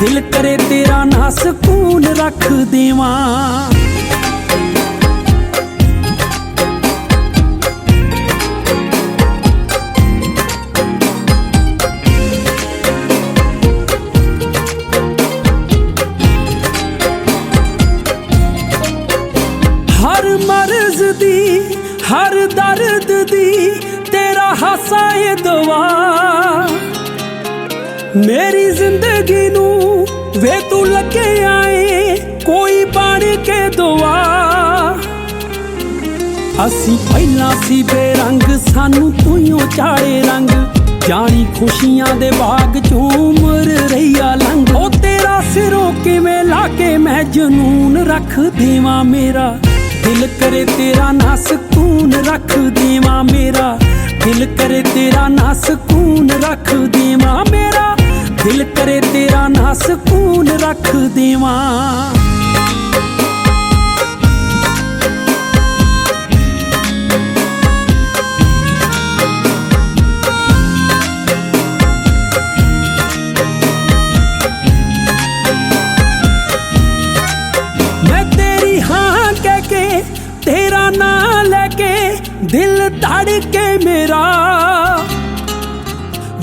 ਦਿਲ ਕਰੇ ਤੇਰਾ ਨਾ ਸਕੂਨ ਰੱਖ ਦੇਵਾਂ। ਹਰ ਮਰਜ਼ ਦੀ, ਹਰ ਦਰਦ ਦੀ ਤੇਰਾ ਹਾਸਾ ਏ ਦਵਾ ਮੇਰੀ ਜ਼ਿੰਦਗੀ ਨੂੰ ਵੇ ਤੂੰ ਲੱਗੇ ਆਏ ਕੋਈ ਬਣ ਕੇ ਦੁਆ। ਅਸੀਂ ਪਹਿਲਾਂ ਸੀ ਬੇਰੰਗ, ਸਾਨੂੰ ਤੂੰ ਚਾੜੇ ਰੰਗ। ਜਾਣੀ ਖੁਸ਼ੀਆਂ ਦੇ ਬਾਗ ਚੋਂ ਉਮਰ ਰਹੀਆ ਲੰਘ। ਉਹ ਤੇਰਾ ਸਿਰੋਂ ਕਿਵੇਂ ਲਾ ਕੇ ਮੈਂ ਜਨੂਨ ਰੱਖ ਦੇਵਾਂ ਮੇਰਾ? ਦਿਲ ਕਰੇ ਤੇਰਾ ਨਾ ਸਕੂਨ ਰੱਖ ਦੇਵਾਂ ਮੇਰਾ। ਦਿਲ ਕਰੇ ਤੇਰਾ ਨਾ ਸਕੂਨ ਰੱਖ ਦੇਵਾਂ ਮੇਰਾ। ਦਿਲ ਕਰੇ ਤੇਰਾ ਨਾ ਸਕੂਨ ਰੱਖ ਦੇਵਾਂ। ਤੇਰੀ ਹਾਂ ਕਹਿ ਕੇ, ਤੇਰਾ ਨਾਂ ਲੈ ਕੇ ਦਿਲ ਧੜ ਕੇ ਮੇਰਾ।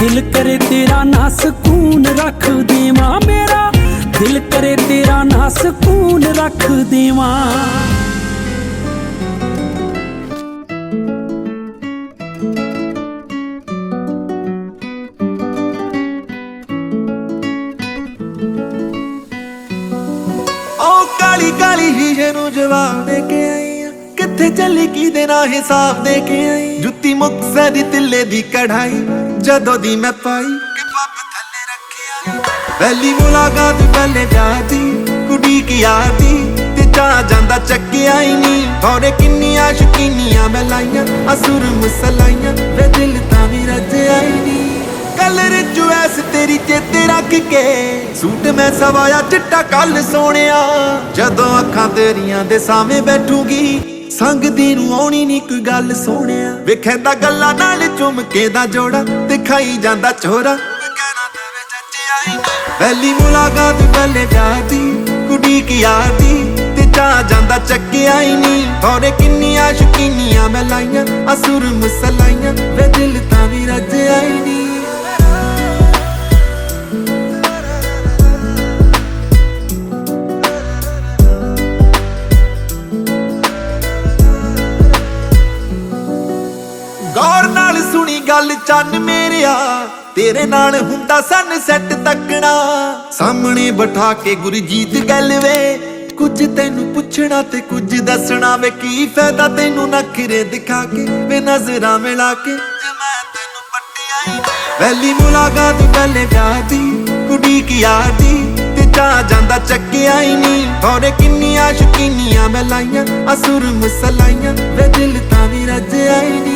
ਦਿਲ ਕਰੇ ਤੇਰਾ ਨਾ ਸਕੂਨ ਰੱਖ ਦੇਵਾਂ ਮੇਰਾ। ਦਿਲ ਕਰੇ ਤੇਰਾ ਨਾ ਸਕੂਨ ਰੱਖ ਦੇਵਾਂ। ਕਾਲੀ ਕਾਲੀ ਸ਼ੀਸ਼ੇ ਨੂੰ ਜਵਾਬ ਦੇ ਕੇ ਆਈ ਆ। ਕਿੱਥੇ ਚੱਲੀ ਕੀ ਦੇਣਾ ਹਿਸਾਬ ਦੇ ਕੇ ਆਈ ਜੁੱਤੀ ਮੁਕਸਰ ਦੀ ਤਿੱਲੇ ਦੀ ਕਢਾਈ। ਜਦੋਂ ਦੀ ਮੈਂ ਪਾਈ ਕਿ ਪੱਪ ਥੱਲੇ ਰੱਖਿਆ ਪਹਿਲੀ ਮੁਲਾਕਾਤ ਪਹਿਲੇ ਜਾਤੀ ਕੁੜੀ ਕੀ ਆਤੀ ਤੇ ਚਾ ਜਾਂਦਾ ਚੱਕਿਆ ਹੀ ਨਹੀਂ। ਥੋੜੇ ਕਿੰਨੀਆਂ ਸ਼ਕੀਨੀਆਂ ਮੈਂ ਲਾਈਆਂ, ਅਸੁਰ ਮਸਲਾਈਆਂ, ਵੇ ਦਿਲ ਤਾਂ ਵੀ ਰੱਜਿਆ ਹੀ ਨਹੀਂ। ਕਲਰ ਚੁਐਸ ਤੇਰੀ ਚੇਤੇ ਰੱਖ ਕੇ, ਸੂਟ ਮੈਂ ਸਵਾਇਆ ਚਿੱਟਾ ਕੱਲ ਸੋਹਣਿਆ। ਜਦੋਂ ਅੱਖਾਂ ਤੇਰੀਆਂ ਦੇ ਸਾਹਮਣੇ ਬੈਠੂਗੀ ਸੰਗ ਦੀ ਨੂੰ ਆਉਣੀ ਨਹੀਂ ਕੋਈ ਗੱਲ ਸੋਹਣਿਆ। ਵੇਖੈਂਦਾ ਗੱਲਾਂ ਨਾਲ ਚੁੰਮ ਦਾ ਜੋੜਾ ਤੇ ਖਾਈ ਜਾਂਦਾ ਚੋਰਾ। ਪਹਿਲੀ ਮੁਲਾਕਾਤ ਪਹਿਲੇ ਜਾਤੀ ਕੁੜੀ ਕੀ ਆਤੀ ਤੇ ਚਾ ਜਾਂਦਾ ਚੱਕਿਆ ਹੀ ਨਹੀਂ ਥੋੜੇ ਕਿੰਨੀਆਂ ਸ਼ਕੀਨੀਆਂ ਮੈਂ ਲਾਈਆਂ, ਅਸੁਰ ਮਸਲਾਈਆਂ, ਵੇ ਦਿਲ ਤਾਂ ਵੀ ਰੱਜਿਆ ਆਈ ਨਹੀਂ ਸੁਣੀ ਚੰਨ ਮੇਰਿਆ, ਤੇਰੇ ਨਾਲ ਹੁੰਦਾ ਸਨ ਸੈੱਟ ਤੱਕਣਾ। ਸਾਹਮਣੇ ਬਿਠਾ ਕੇ ਗੁਰਜੀਤ ਗੱਲ ਵੇ ਕੁਝ ਤੈਨੂੰ ਪੁੱਛਣਾ ਤੇ ਕੁਝ ਦੱਸਣਾ ਵੇ, ਕੀ ਫਾਇਦਾ ਤੈਨੂੰ ਨਖਰੇ ਦਿਖਾ ਕੇ ਵੇ, ਨਜ਼ਰਾਂ ਮਿਲਾ ਕੇ? ਮੈਂ ਤੈਨੂੰ ਪੱਟਿਆ ਪਹਿਲੀ ਮੁਲਾਕਾਤ ਪਹਿਲੇ ਜਾਤੀ ਕੁੜੀ ਕੀ ਆਤੀ ਤੇ ਚਾ ਜਾਂਦਾ ਚੱਕਿਆ ਹੀ ਨਹੀਂ ਥੋੜੇ ਕਿੰਨੀਆਂ ਸ਼ਕੀਨੀਆਂ ਮੈਂ ਲਾਈਆਂ ਅਸੁਰ ਮਸਲਾਈਆਂ, ਵੇ ਦਿਲ ਤਾਂ ਵੀ ਰੱਜਿਆ ਆਈ ਨਹੀਂ